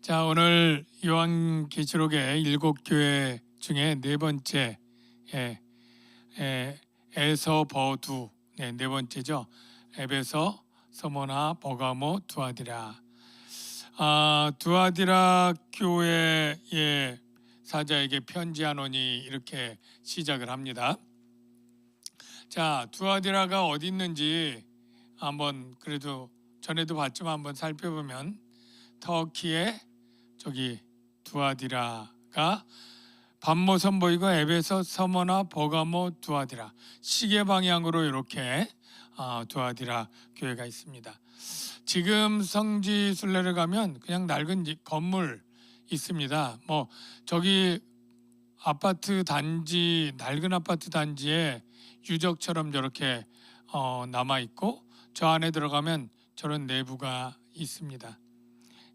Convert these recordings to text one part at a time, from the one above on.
자 오늘 요한계시록의 일곱 교회 중에 네 번째 예, 예, 에서 버두 네, 네 번째죠. 에베소, 서모나, 버가모, 두아디라. 아, 두아디라 교회의 사자에게 편지하노니 이렇게 시작을 합니다. 자, 두아디라가 어디 있는지 한번 그래도 전에도 봤지만 한번 살펴보면 터키의 저기 두아디라가 반모 선보이고 에베소 서머나 버가모 두아디라 시계 방향으로 이렇게 어, 두아디라 교회가 있습니다. 지금 성지 순례를 가면 그냥 낡은 지- 건물 있습니다. 뭐 저기 아파트 단지 낡은 아파트 단지에 유적처럼 저렇게 어, 남아 있고 저 안에 들어가면 저런 내부가 있습니다.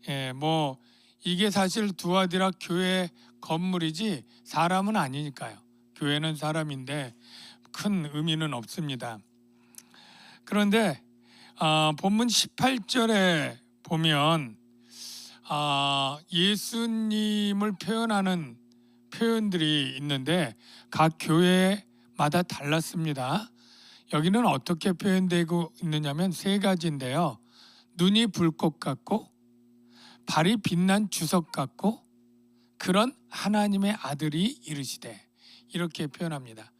예, 뭐 이게 사실 두아디라 교회 건물이지 사람은 아니니까요. 교회는 사람인데 큰 의미는 없습니다. 그런데 아, 본문 18절에 보면 아, 예수님을 표현하는 표현들이 있는데 각 교회마다 달랐습니다. 여기는 어떻게 표현되고 있느냐면 세 가지인데요. 눈이 불꽃 같고 발이 빛난 주석 같고 그런 하나님의 아들이 이르시되 이렇게 표현합니다.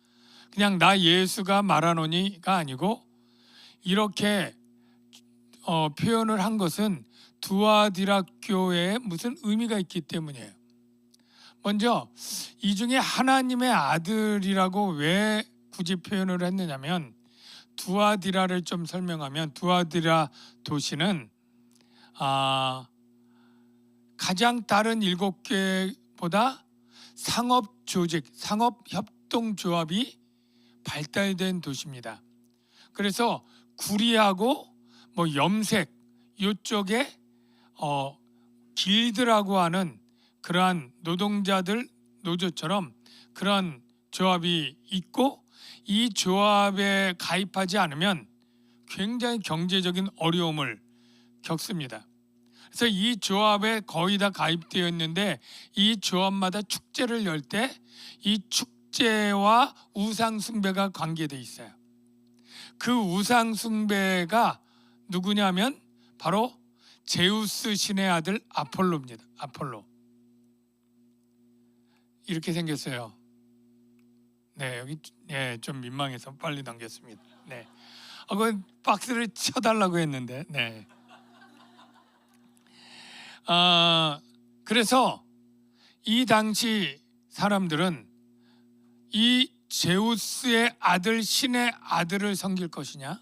그냥 나 예수가 말하노니가 아니고 이렇게 어, 표현을 한 것은 두아디라 교회에 무슨 의미가 있기 때문이에요. 먼저 이 중에 하나님의 아들이라고 왜 굳이 표현을 했느냐면 두아디라를 좀 설명하면 두아디라 도시는 아 가장 다른 일곱 개보다 상업 조직, 상업 협동 조합이 발달된 도시입니다. 그래서 구리하고 뭐 염색 요쪽에 어 길드라고 하는 그러한 노동자들 노조처럼 그런 조합이 있고 이 조합에 가입하지 않으면 굉장히 경제적인 어려움을 겪습니다. 그래서 이 조합에 거의 다 가입되어 있는데 이 조합마다 축제를 열 때 이 축제와 우상 숭배가 관계돼 있어요. 그 우상 숭배가 누구냐면 바로 제우스 신의 아들 아폴로입니다. 아폴로. 이렇게 생겼어요. 네, 여기 예, 좀 민망해서 빨리 넘겼습니다. 네. 아, 그 박스를 쳐달라고 했는데, 네. 아, 그래서 이 당시 사람들은 이 제우스의 아들 신의 아들을 섬길 것이냐,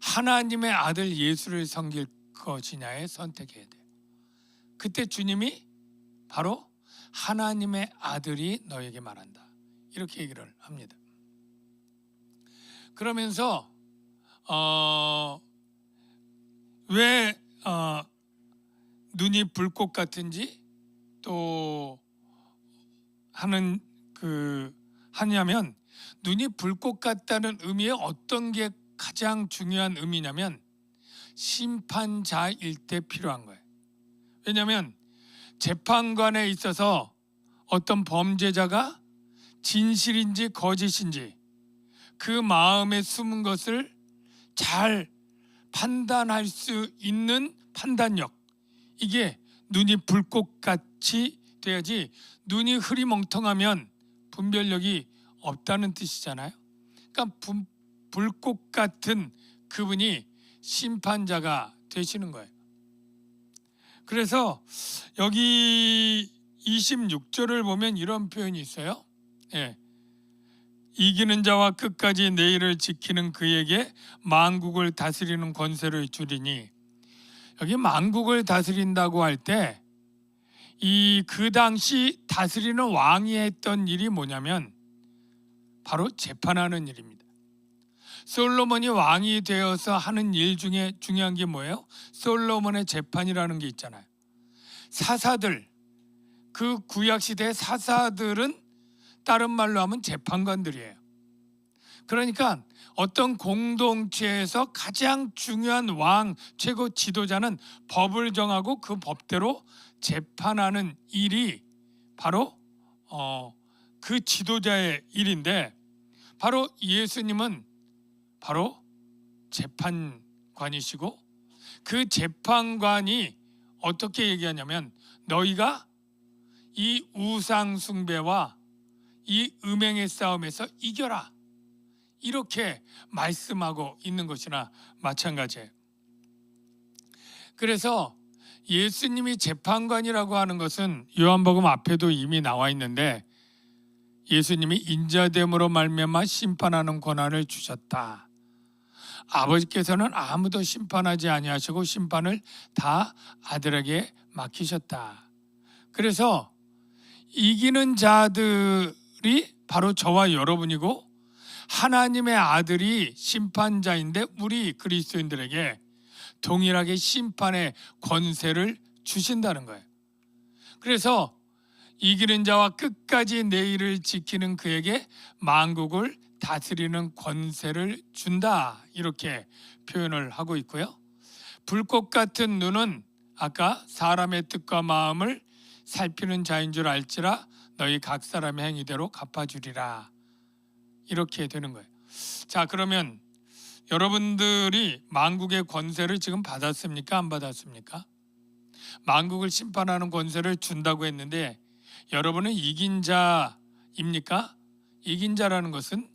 하나님의 아들 예수를 섬길 것이냐에 선택해야 돼요. 그때 주님이 바로 하나님의 아들이 너에게 말한다. 이렇게 얘기를 합니다. 그러면서 어, 왜 어, 눈이 불꽃 같은지 또 하는 그 하냐면 눈이 불꽃 같다는 의미의 어떤 게 가장 중요한 의미냐면 심판자일 때 필요한 거예요. 왜냐하면 재판관에 있어서 어떤 범죄자가 진실인지 거짓인지 그 마음에 숨은 것을 잘 판단할 수 있는 판단력 이게 눈이 불꽃같이 돼야지 눈이 흐리멍텅하면 분별력이 없다는 뜻이잖아요. 그러니까 분- 불꽃 같은 그분이 심판자가 되시는 거예요. 그래서 여기 26절을 보면 이런 표현이 있어요. 예. 이기는 자와 끝까지 내일을 지키는 그에게 만국을 다스리는 권세를 주리니 여기 만국을 다스린다고 할 때 이 그 당시 다스리는 왕이 했던 일이 뭐냐면 바로 재판하는 일입니다. 솔로몬이 왕이 되어서 하는 일 중에 중요한 게 뭐예요? 솔로몬의 재판이라는 게 있잖아요. 사사들 그 구약 시대 사사들은 다른 말로 하면 재판관들이에요. 그러니까 어떤 공동체에서 가장 중요한 왕 최고 지도자는 법을 정하고 그 법대로 재판하는 일이 바로 어, 그 지도자의 일인데 바로 예수님은 바로 재판관이시고 그 재판관이 어떻게 얘기하냐면 너희가 이 우상 숭배와 이 음행의 싸움에서 이겨라. 이렇게 말씀하고 있는 것이나 마찬가지예요. 그래서 예수님이 재판관이라고 하는 것은 요한복음 앞에도 이미 나와 있는데 예수님이 인자됨으로 말미암아 심판하는 권한을 주셨다. 아버지께서는 아무도 심판하지 아니하시고 심판을 다 아들에게 맡기셨다. 그래서 이기는 자들이 바로 저와 여러분이고 하나님의 아들이 심판자인데 우리 그리스도인들에게 동일하게 심판의 권세를 주신다는 거예요. 그래서 이기는 자와 끝까지 내 일을 지키는 그에게 만국을 다스리는 권세를 준다. 이렇게 표현을 하고 있고요. 불꽃 같은 눈은 아까 사람의 뜻과 마음을 살피는 자인 줄 알지라 너희 각 사람의 행위대로 갚아주리라. 이렇게 되는 거예요. 자, 그러면 여러분들이 만국의 권세를 지금 받았습니까? 안 받았습니까? 만국을 심판하는 권세를 준다고 했는데 여러분은 이긴 자입니까? 이긴 자라는 것은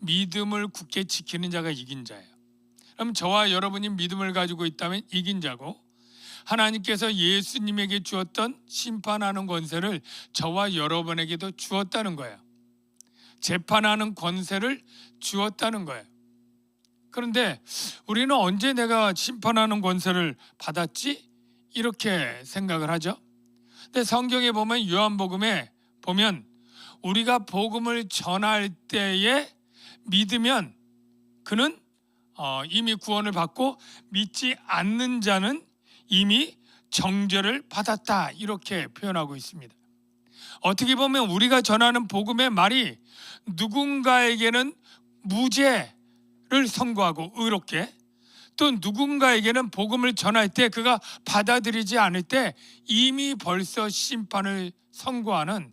믿음을 굳게 지키는 자가 이긴 자예요. 그럼 저와 여러분이 믿음을 가지고 있다면 이긴 자고 하나님께서 예수님에게 주었던 심판하는 권세를 저와 여러분에게도 주었다는 거예요. 재판하는 권세를 주었다는 거예요. 그런데 우리는 언제 내가 심판하는 권세를 받았지? 이렇게 생각을 하죠. 근데 성경에 보면 요한복음에 보면 우리가 복음을 전할 때에 믿으면 그는 어, 이미 구원을 받고 믿지 않는 자는 이미 정죄를 받았다 이렇게 표현하고 있습니다. 어떻게 보면 우리가 전하는 복음의 말이 누군가에게는 무죄를 선고하고 의롭게 또 누군가에게는 복음을 전할 때 그가 받아들이지 않을 때 이미 벌써 심판을 선고하는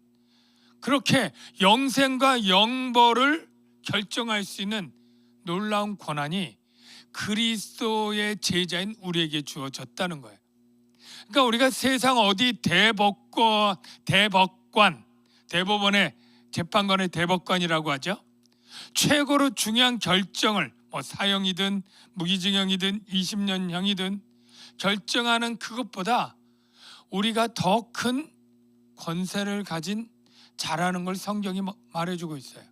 그렇게 영생과 영벌을 결정할 수 있는 놀라운 권한이 그리스도의 제자인 우리에게 주어졌다는 거예요. 그러니까 우리가 세상 어디 대법관, 대법관, 대법원의 재판관의 대법관이라고 하죠. 최고로 중요한 결정을 뭐 사형이든 무기징역이든 20년형이든 결정하는 그것보다 우리가 더 큰 권세를 가진 자라는 걸 성경이 뭐 말해주고 있어요.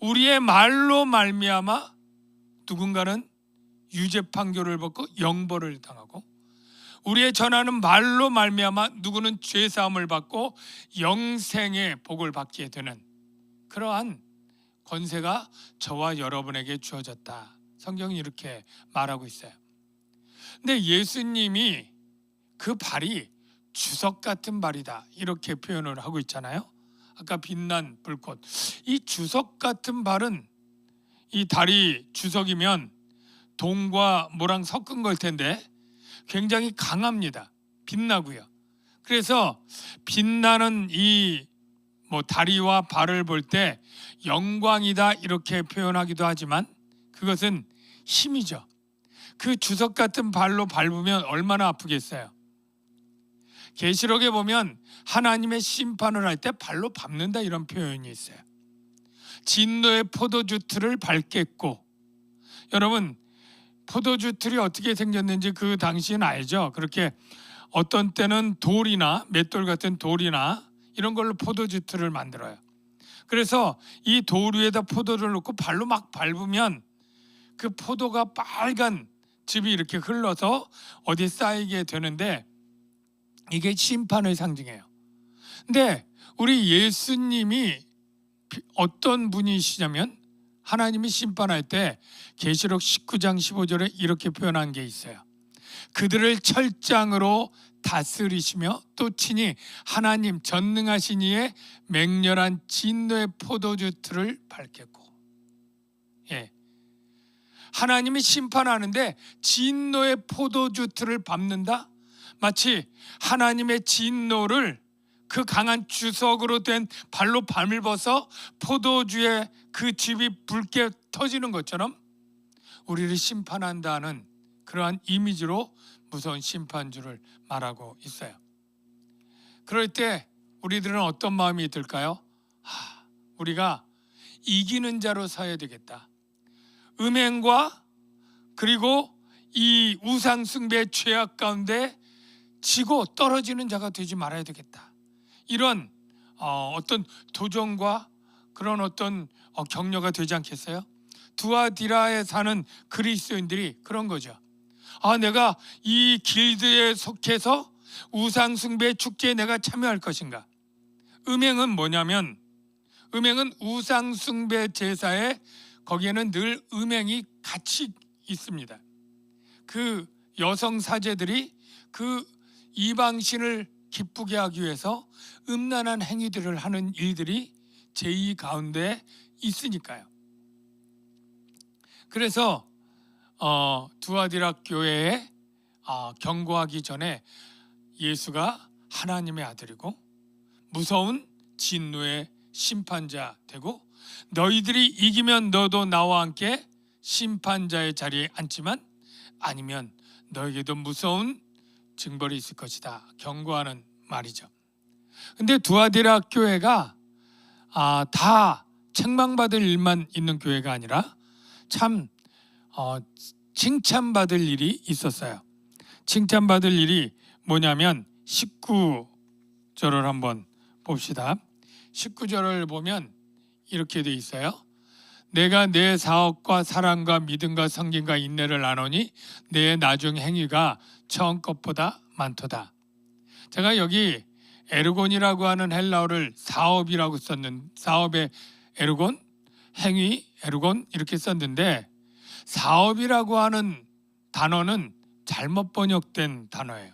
우리의 말로 말미암아 누군가는 유죄 판결을 받고 영벌을 당하고 우리의 전하는 말로 말미암아 누구는 죄 사함을 받고 영생의 복을 받게 되는 그러한 권세가 저와 여러분에게 주어졌다. 성경이 이렇게 말하고 있어요. 근데 예수님이 그 발이 주석 같은 발이다. 이렇게 표현을 하고 있잖아요. 아까 빛난 불꽃. 이 주석 같은 발은 이 달이 주석이면 동과 모랑 섞은 걸 텐데 굉장히 강합니다. 빛나고요. 그래서 빛나는 이 뭐 다리와 발을 볼 때 영광이다 이렇게 표현하기도 하지만 그것은 힘이죠. 그 주석 같은 발로 밟으면 얼마나 아프겠어요. 계시록에 보면 하나님의 심판을 할 때 발로 밟는다 이런 표현이 있어요. 진노의 포도주 틀을 밟겠고 여러분 포도주 틀이 어떻게 생겼는지 그 당시엔 알죠. 그렇게 어떤 때는 돌이나 맷돌 같은 돌이나 이런 걸로 포도주 틀을 만들어요. 그래서 이 돌 위에다 포도를 넣고 발로 막 밟으면 그 포도가 빨간 즙이 이렇게 흘러서 어디에 쌓이게 되는데 이게 심판을 상징해요. 근데 우리 예수님이 어떤 분이시냐면 하나님이 심판할 때 계시록 19장 15절에 이렇게 표현한 게 있어요. 그들을 철장으로 다스리시며 또 친히 하나님 전능하신 이의 맹렬한 진노의 포도주 틀을 밟겠고 예. 하나님이 심판하는데 진노의 포도주 틀을 밟는다. 마치 하나님의 진노를 그 강한 주석으로 된 발로 밟아서 포도주의 그 즙이 붉게 터지는 것처럼 우리를 심판한다는 그러한 이미지로 무서운 심판주를 말하고 있어요. 그럴 때 우리들은 어떤 마음이 들까요? 하, 우리가 이기는 자로 서야 되겠다. 음행과 그리고 이 우상 숭배의 죄악 가운데 지고 떨어지는 자가 되지 말아야 되겠다. 이런 어, 어떤 도전과 그런 어떤 어, 격려가 되지 않겠어요? 두아디라에 사는 그리스도인들이 그런 거죠. 아, 내가 이 길드에 속해서 우상 숭배 축제에 내가 참여할 것인가? 음행은 뭐냐면 음행은 우상 숭배 제사에 거기에는 늘 음행이 같이 있습니다. 그 여성 사제들이 그 이방신을 기쁘게 하기 위해서 음란한 행위들을 하는 일들이 제의 가운데 있으니까요. 그래서 어, 두아디라 교회에 어, 경고하기 전에 예수가 하나님의 아들이고 무서운 진노의 심판자 되고 너희들이 이기면 너도 나와 함께 심판자의 자리에 앉지만 아니면 너에게도 무서운 징벌이 있을 것이다 경고하는 말이죠. 근데 두아디라 교회가 아, 다 책망받을 일만 있는 교회가 아니라 참 어, 칭찬받을 일이 있었어요. 칭찬받을 일이 뭐냐면 19절을 한번 봅시다. 19절을 보면 이렇게 돼 있어요. 내가 내 사업과 사랑과 믿음과 성김과 인내를 나누니 내 나중 행위가 처음 것보다 많도다. 제가 여기 에르곤이라고 하는 헬라어를 사업이라고 썼는 사업의 에르곤, 행위, 에르곤 이렇게 썼는데 사업이라고 하는 단어는 잘못 번역된 단어예요.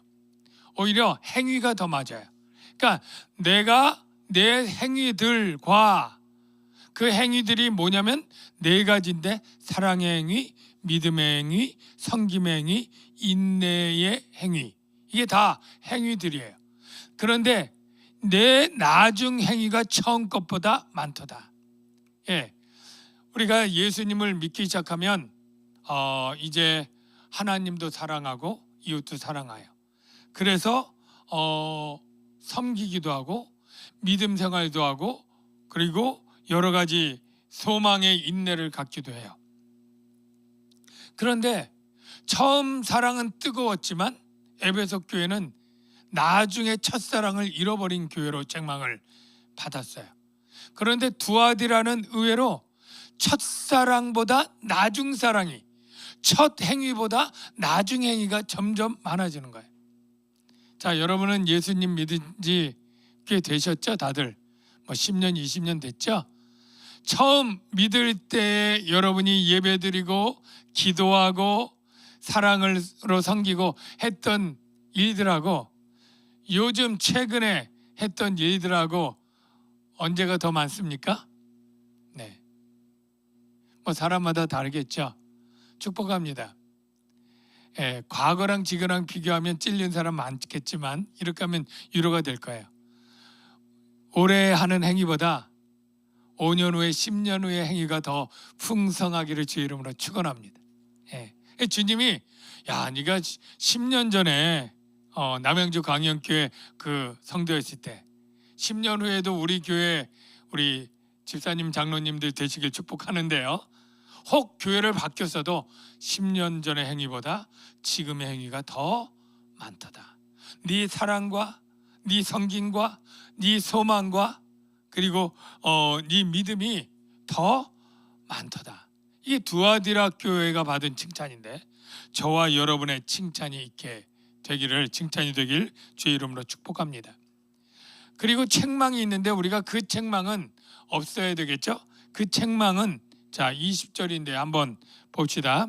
오히려 행위가 더 맞아요. 그러니까 내가 내 행위들과 그 행위들이 뭐냐면 네 가지인데 사랑의 행위, 믿음의 행위, 성김의 행위, 인내의 행위. 이게 다 행위들이에요. 그런데 내 나중 행위가 처음 것보다 많도다. 예. 우리가 예수님을 믿기 시작하면 어, 이제 하나님도 사랑하고 이웃도 사랑하여. 그래서 어, 섬기기도 하고 믿음 생활도 하고 그리고 여러 가지 소망의 인내를 갖기도 해요. 그런데 처음 사랑은 뜨거웠지만 에베소 교회는 나중에 첫사랑을 잃어버린 교회로 책망을 받았어요. 그런데 두아디라는 의외로 첫사랑보다 나중 사랑이 첫 행위보다 나중 행위가 점점 많아지는 거예요. 자, 여러분은 예수님 믿은 지 꽤 되셨죠? 다들 뭐 10년, 20년 됐죠? 처음 믿을 때 여러분이 예배드리고 기도하고 사랑으로 섬기고 했던 일들하고 요즘 최근에 했던 일들하고 언제가 더 많습니까? 네. 뭐 사람마다 다르겠죠. 축복합니다. 예, 과거랑 지금랑 비교하면 찔린 사람 많겠지만 이렇게 하면 위로가 될 거예요. 올해 하는 행위보다 5년 후에 10년 후의 행위가 더 풍성하기를 주의 이름으로 축원합니다. 예. 주님이 야, 네가 10년 전에 어, 남양주 광영교회 그 성도였을 때 10년 후에도 우리 교회 우리 집사님 장로님들 되시길 축복하는데요. 혹 교회를 바뀌었어도 10년 전의 행위보다 지금의 행위가 더 많다다. 네 사랑과 네 성김과 네 소망과 그리고 어, 네 믿음이 더 많다다. 이게 두아디라 교회가 받은 칭찬인데 저와 여러분의 칭찬이 있게 되기를 칭찬이 되길 주의 이름으로 축복합니다. 그리고 책망이 있는데 우리가 그 책망은 없어야 되겠죠? 그 책망은 자 20절인데 한번 봅시다.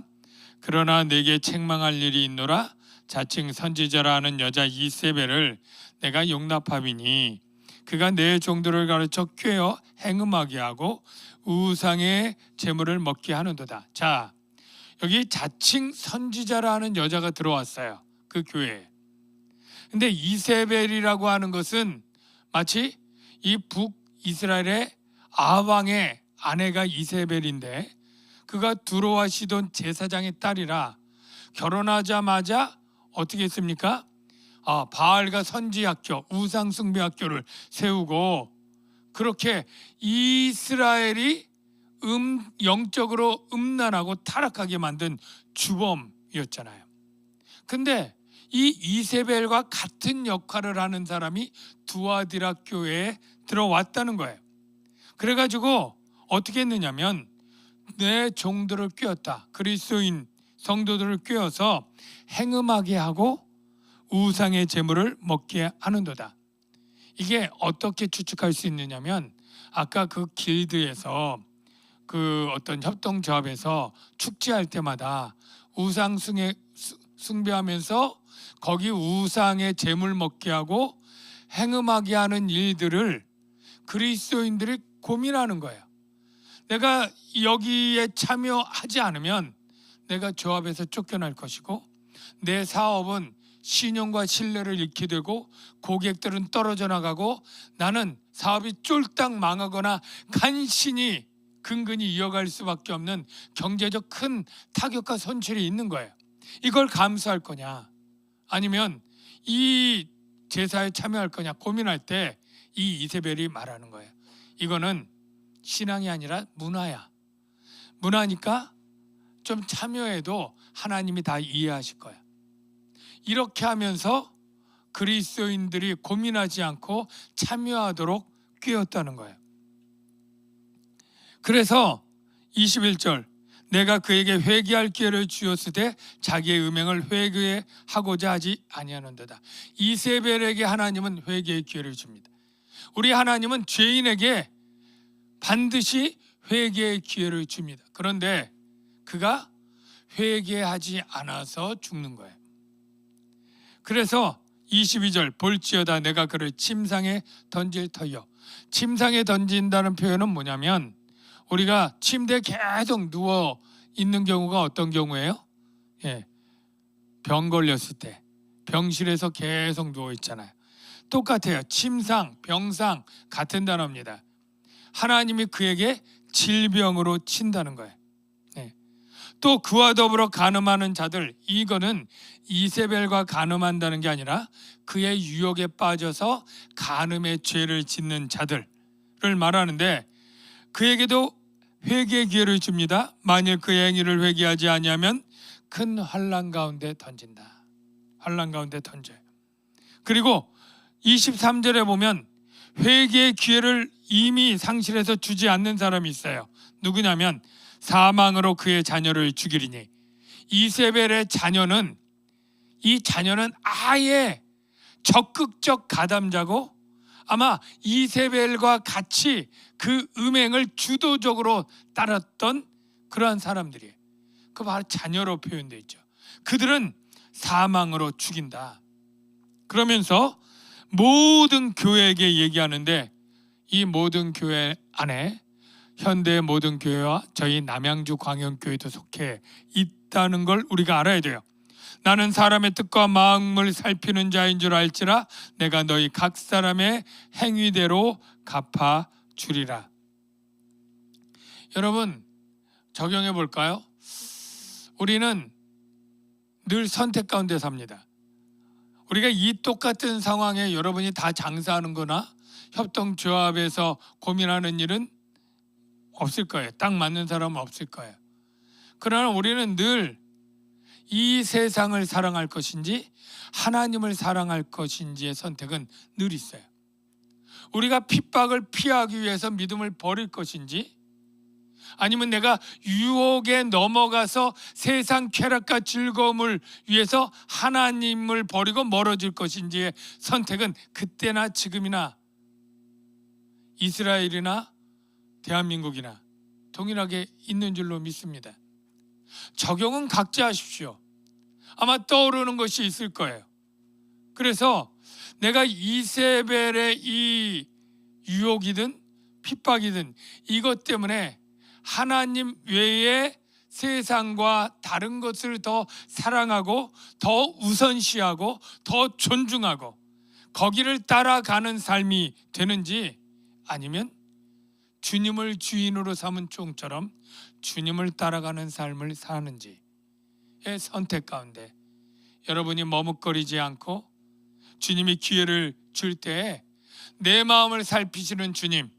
그러나 내게 책망할 일이 있노라 자칭 선지자라 하는 여자 이세벨을 내가 용납함이니 그가 내 종들을 가르쳐 꾀어 행음하게 하고 우상의 재물을 먹게 하는도다. 자, 여기 자칭 선지자라는 여자가 들어왔어요. 그 교회에. 근데 이세벨이라고 하는 것은 마치 이 북이스라엘의 아왕의 아내가 이세벨인데 그가 두로와 시돈 제사장의 딸이라 결혼하자마자 어떻게 했습니까? 아, 바알과 선지학교, 우상숭배학교를 세우고 그렇게 이스라엘이 음, 영적으로 음란하고 타락하게 만든 주범이었잖아요. 근데 이 이세벨과 같은 역할을 하는 사람이 두아디라 교회에 들어왔다는 거예요. 그래가지고 어떻게 했느냐면 내 종들을 꿰었다. 그리스도인 성도들을 꿰어서 행음하게 하고 우상의 재물을 먹게 하는도다. 이게 어떻게 추측할 수 있느냐면 아까 그 길드에서 그 어떤 협동조합에서 축제할 때마다 우상 숭에 수- 숭배하면서 거기 우상의 재물 먹게 하고 행음하게 하는 일들을 그리스도인들이 고민하는 거예요. 내가 여기에 참여하지 않으면 내가 조합에서 쫓겨날 것이고 내 사업은 신용과 신뢰를 잃게 되고 고객들은 떨어져 나가고 나는 사업이 쫄딱 망하거나 간신히 근근히 이어갈 수밖에 없는 경제적 큰 타격과 손실이 있는 거예요. 이걸 감수할 거냐 아니면 이 제사에 참여할 거냐 고민할 때 이 이세벨이 말하는 거예요. 이거는 신앙이 아니라 문화야. 문화니까 좀 참여해도 하나님이 다 이해하실 거야. 이렇게 하면서 그리스도인들이 고민하지 않고 참여하도록 꿰었다는 거예요. 그래서 21절 내가 그에게 회개할 기회를 주었으되 자기의 음행을 회개하고자 하지 아니하는도다. 이세벨에게 하나님은 회개의 기회를 줍니다. 우리 하나님은 죄인에게 반드시 회개의 기회를 줍니다. 그런데 그가 회개하지 않아서 죽는 거예요. 그래서 22절 볼지어다 내가 그를 침상에 던질 터여. 침상에 던진다는 표현은 뭐냐면 우리가 침대에 계속 누워 있는 경우가 어떤 경우예요? 예. 병 걸렸을 때 병실에서 계속 누워 있잖아요. 똑같아요. 침상, 병상 같은 단어입니다. 하나님이 그에게 질병으로 친다는 거예요. 네. 또 그와 더불어 간음하는 자들 이거는 이세벨과 간음한다는 게 아니라 그의 유혹에 빠져서 간음의 죄를 짓는 자들을 말하는데 그에게도 회개의 기회를 줍니다. 만일 그의 행위를 회개하지 아니하면 큰 환란 가운데 던진다. 환란 가운데 던져요. 그리고 23절에 보면 회개의 기회를 이미 상실해서 주지 않는 사람이 있어요. 누구냐면 사망으로 그의 자녀를 죽이리니 이세벨의 자녀는 이 자녀는 아예 적극적 가담자고 아마 이세벨과 같이 그 음행을 주도적으로 따랐던 그러한 사람들이에요. 그 바로 자녀로 표현되어 있죠. 그들은 사망으로 죽인다. 그러면서 모든 교회에게 얘기하는데 이 모든 교회 안에 현대 모든 교회와 저희 남양주 광영교회도 속해 있다는 걸 우리가 알아야 돼요. 나는 사람의 뜻과 마음을 살피는 자인 줄 알지라 내가 너희 각 사람의 행위대로 갚아 주리라. 여러분 적용해 볼까요? 우리는 늘 선택 가운데 삽니다. 우리가 이 똑같은 상황에 여러분이 다 장사하는 거나 협동조합에서 고민하는 일은 없을 거예요. 딱 맞는 사람은 없을 거예요. 그러나 우리는 늘 이 세상을 사랑할 것인지 하나님을 사랑할 것인지의 선택은 늘 있어요. 우리가 핍박을 피하기 위해서 믿음을 버릴 것인지 아니면 내가 유혹에 넘어가서 세상 쾌락과 즐거움을 위해서 하나님을 버리고 멀어질 것인지의 선택은 그때나 지금이나 이스라엘이나 대한민국이나 동일하게 있는 줄로 믿습니다. 적용은 각자 하십시오. 아마 떠오르는 것이 있을 거예요. 그래서 내가 이세벨의 이 유혹이든 핍박이든 이것 때문에 하나님 외에 세상과 다른 것을 더 사랑하고 더 우선시하고 더 존중하고 거기를 따라가는 삶이 되는지 아니면 주님을 주인으로 삼은 종처럼 주님을 따라가는 삶을 사는지의 선택 가운데 여러분이 머뭇거리지 않고 주님이 기회를 줄 때에 내 마음을 살피시는 주님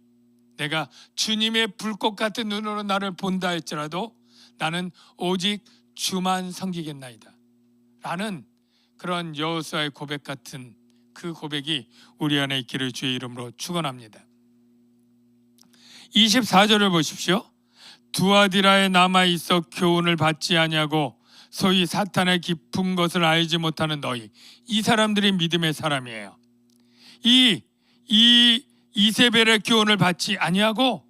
내가 주님의 불꽃 같은 눈으로 나를 본다 할지라도 나는 오직 주만 섬기겠나이다. 라는 그런 여호수아의 고백 같은 그 고백이 우리 안에 있기를 주의 이름으로 축원합니다 24절을 보십시오 두아디라에 남아 있어 교훈을 받지 아니하고 소위 사탄의 깊은 것을 알지 못하는 너희 이 사람들이 믿음의 사람이에요. 이 이 이세벨의 교훈을 받지 아니하고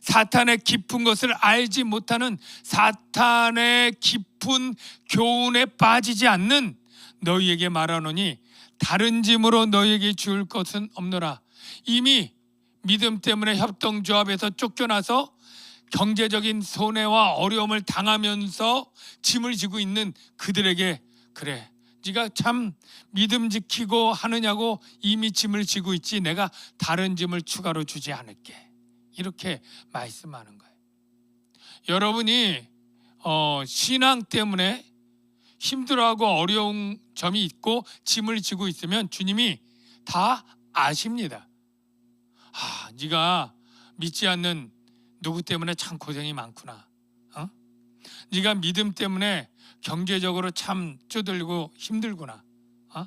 사탄의 깊은 것을 알지 못하는 사탄의 깊은 교훈에 빠지지 않는 너희에게 말하노니 다른 짐으로 너희에게 줄 것은 없노라. 이미 믿음 때문에 협동조합에서 쫓겨나서 경제적인 손해와 어려움을 당하면서 짐을 지고 있는 그들에게 그래. 네가 참 믿음 지키고 하느냐고 이미 짐을 지고 있지. 내가 다른 짐을 추가로 주지 않을게. 이렇게 말씀하는 거예요. 여러분이 어, 신앙 때문에 힘들어하고 어려운 점이 있고 짐을 지고 있으면 주님이 다 아십니다 아 네가 믿지 않는 누구 때문에 참 고생이 많구나. 어? 네가 믿음 때문에 경제적으로 참 쪼들고 힘들구나. 어?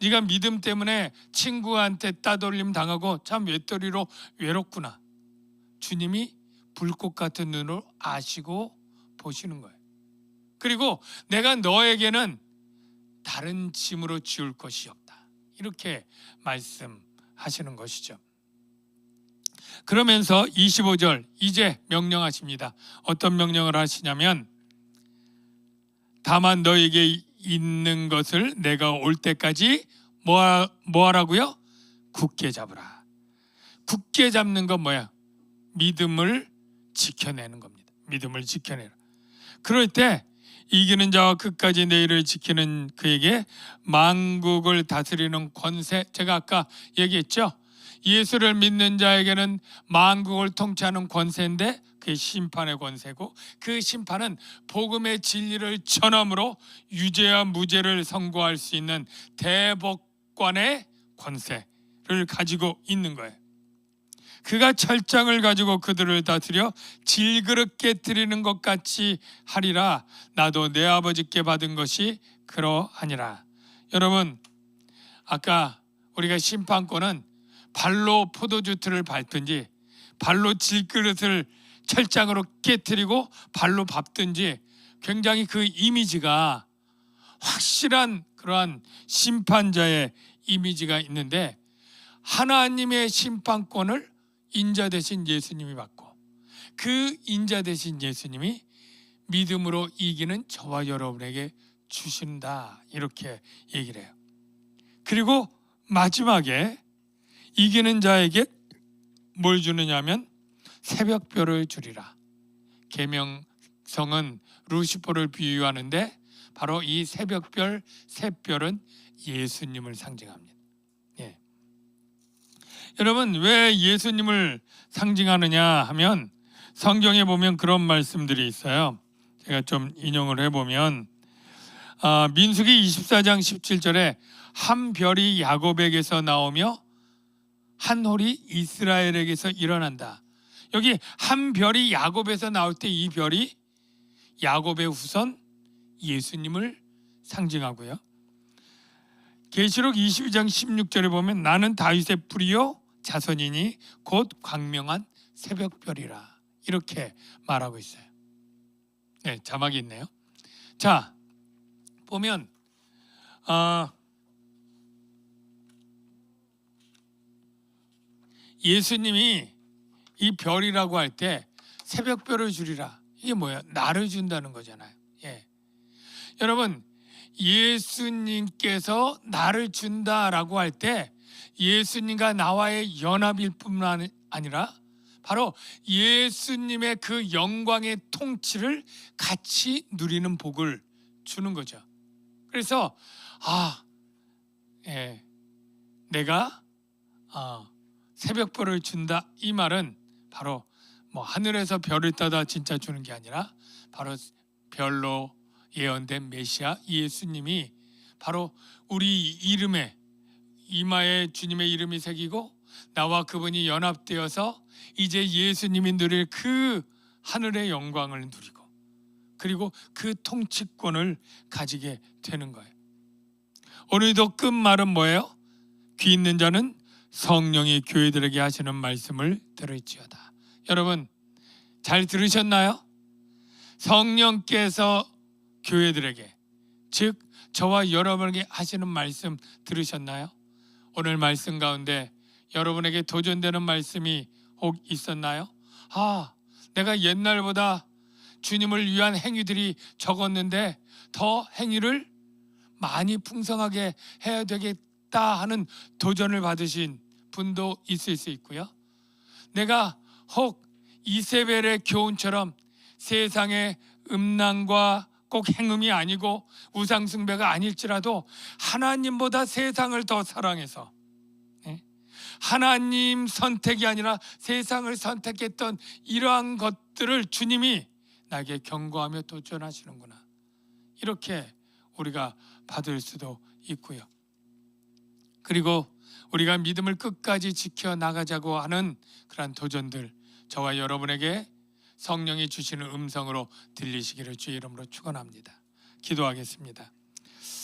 네가 믿음 때문에 친구한테 따돌림 당하고 참 외톨이로 외롭구나. 주님이 불꽃 같은 눈으로 아시고 보시는 거예요. 그리고 내가 너에게는 다른 짐으로 지울 것이 없다. 이렇게 말씀하시는 것이죠. 그러면서 25절 이제 명령하십니다. 어떤 명령을 하시냐면 다만 너에게 있는 것을 내가 올 때까지 뭐, 뭐 하라고요? 굳게 잡으라. 굳게 잡는 건 뭐야? 믿음을 지켜내는 겁니다. 믿음을 지켜내라. 그럴 때 이기는 자와 끝까지 내일을 지키는 그에게 만국을 다스리는 권세 제가 아까 얘기했죠. 예수를 믿는 자에게는 만국을 통치하는 권세인데 그 심판의 권세고 그 심판은 복음의 진리를 전함으로 유죄와 무죄를 선고할 수 있는 대법관의 권세를 가지고 있는 거예요. 그가 철장을 가지고 그들을 다스려 질그릇 깨뜨리는 것 같이 하리라 나도 내 아버지께 받은 것이 그러하니라 여러분 아까 우리가 심판권은 발로 포도주 틀을 밟든지 발로 질그릇을 철장으로 깨뜨리고 발로 밟든지 굉장히 그 이미지가 확실한 그러한 심판자의 이미지가 있는데 하나님의 심판권을 인자 대신 예수님이 받고 그 인자 대신 예수님이 믿음으로 이기는 저와 여러분에게 주신다 이렇게 얘기를 해요. 그리고 마지막에 이기는 자에게 뭘 주느냐면 새벽별을 주리라. 계명성은 루시퍼를 비유하는데 바로 이 새벽별 새별은 예수님을 상징합니다. 예. 여러분 왜 예수님을 상징하느냐 하면 성경에 보면 그런 말씀들이 있어요. 제가 좀 인용을 해보면 아, 민수기 24장 17절에 한 별이 야곱에게서 나오며 한 홀이 이스라엘에게서 일어난다. 여기 한 별이 야곱에서 나올 때 이 별이 야곱의 후손 예수님을 상징하고요. 계시록 22장 16절에 보면 나는 다윗의 뿌리요 자손이니 곧 광명한 새벽별이라 이렇게 말하고 있어요. 네, 자막이 있네요. 자, 보면 어, 예수님이 이 별이라고 할 때 새벽별을 주리라. 이게 뭐야? 나를 준다는 거잖아요. 예. 여러분, 예수님께서 나를 준다라고 할 때 예수님과 나와의 연합일 뿐만 아니라 바로 예수님의 그 영광의 통치를 같이 누리는 복을 주는 거죠. 그래서 아, 예, 내가 아, 새벽별을 준다 이 말은 바로 뭐 하늘에서 별을 따다 진짜 주는 게 아니라 바로 별로 예언된 메시아 예수님이 바로 우리 이름에 이마에 주님의 이름이 새기고 나와 그분이 연합되어서 이제 예수님이 누릴 그 하늘의 영광을 누리고 그리고 그 통치권을 가지게 되는 거예요. 오늘도 끝말은 뭐예요? 귀 있는 자는 성령이 교회들에게 하시는 말씀을 들을지어다. 여러분 잘 들으셨나요? 성령께서 교회들에게 즉 저와 여러분에게 하시는 말씀 들으셨나요? 오늘 말씀 가운데 여러분에게 도전되는 말씀이 혹 있었나요? 아, 내가 옛날보다 주님을 위한 행위들이 적었는데 더 행위를 많이 풍성하게 해야 되겠다 하는 도전을 받으신 분도 있을 수 있고요. 내가 혹 이세벨의 교훈처럼 세상의 음란과 꼭 행음이 아니고 우상숭배가 아닐지라도 하나님보다 세상을 더 사랑해서 예? 하나님 선택이 아니라 세상을 선택했던 이러한 것들을 주님이 나에게 경고하며 도전하시는구나 이렇게 우리가 받을 수도 있고요. 그리고 우리가 믿음을 끝까지 지켜 나가자고 하는 그러한 도전들 저와 여러분에게 성령이 주시는 음성으로 들리시기를 주의 이름으로 축원합니다. 기도하겠습니다.